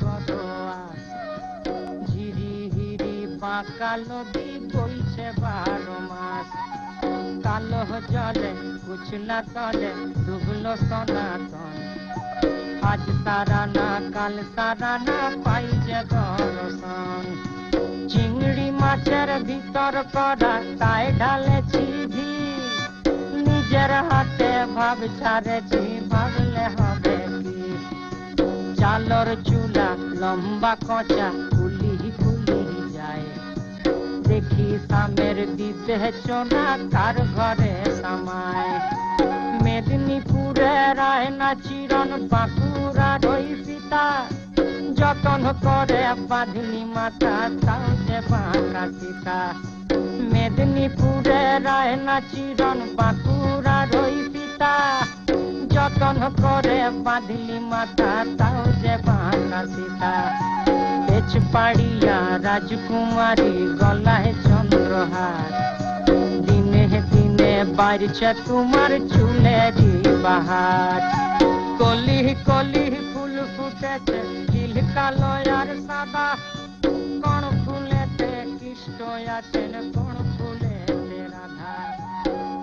করোয়া ঝিরি হিরি বইছে বারো মাস। কালো জলে তলে, ডুবলো সনাতন। আজ তারা না, কাল তারা না পাই যে দর্শন। চিংড়ি মাছের ভিতর করা, তাই ঢালেছি নিজের হাতে ভাব ছাড়েছি, ভাবলে কি চালর চুলা, লম্বা কচা, কুলি কুলি যায়। দেখি সামের বিবেচনা কার ঘরে সামায়। মেদিনীপুরে রায়না চিরন, বাঁকুড়া রই সীতা যতন করে বাঁধনি মাথা তাও বাঁকা সীতা মেদিনীপুরে রায়না চিরন, বাঁকুড়া যতন করে বাঁধলি মাথা তাও যে বাঁকা সীতা পাড়িয়া রাজকুমারী গলায় চন্দ্রহার। দিনে দিনে বাড়ছে তোমার চুলেরি বাহার। কলি কলি ফুল ফুটেছে, নীল কালো সাদা। কোন ফুলেতে কৃষ্ণ আছেন, কোন ফুলেতে রাধা।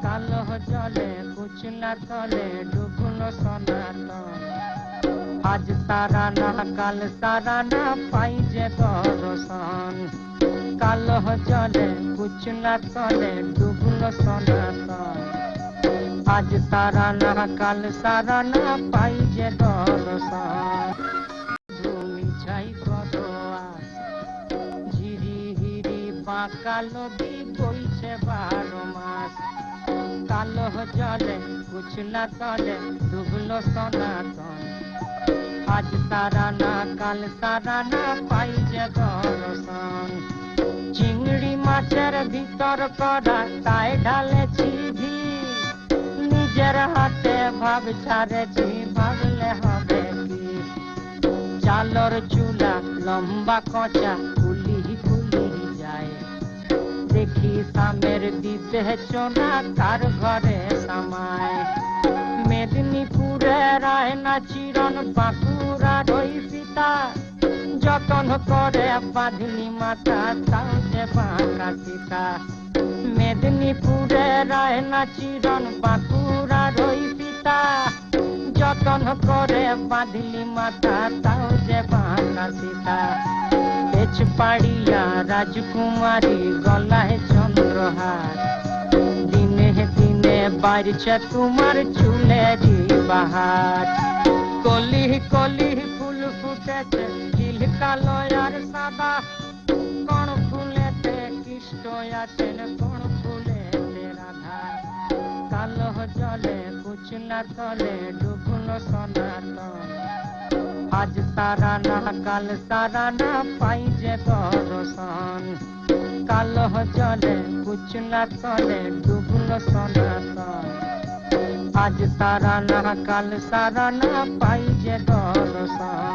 কালো জলে কুচলা তলে ডুবলো সনাতন আজ তারা না কাল তারা না পাই যে দর্শন কালো জলে কুচলা তলে ডুবলো সনাতন আজ তারা না কাল তারা না পাই যে দর্শন ভূমি ছাই করোয়া ঝিরি হিরি বাঁকা নদী বইছে বারো মাস কালো জলে তলে ডুবলো সনাতন আজ তারা না কাল তারা না পাই যে চিংড়ি মাছের ভিতর করা তাই ঢালেছি ঘি নিজের হাতে ভাব ছাড়েছি ভাবলে হবে কি চালর চুলা লম্বা কচা যায় দেখি সামের বিবেচনা কার ঘরে সামায় রায়না চিরন বাঁকুড়া রই সীতা যতন করে বাঁধনি মাথা তাও যে বাঁকা সীতা মেদিনীপুরে রায়না চিরন বাঁকুড়া রই সীতা যতন করে বাঁধলি মাথা তাও যে বাঁকা সীতা পেছ পাড়িয়া রাজকুমারী গলায় চন্দ্রহার। দিনে বাড়ছে তোমার চুলেরি বাহার। কলি কলি ফুল ফুটেছে, নীল কালো আর সাদা। কোন ফুলেতে কৃষ্ণ আছেন, কোন ফুলেতে রাধা। কালো জলে কুচলা তলে ডুবলো সনাতন। আজ তারা না, কাল তারা না পাই যে দর্শন। কালো জলে তলে ডুবলো সনাতন। আজ তারা না কাল সারা না পাই যে দর্শন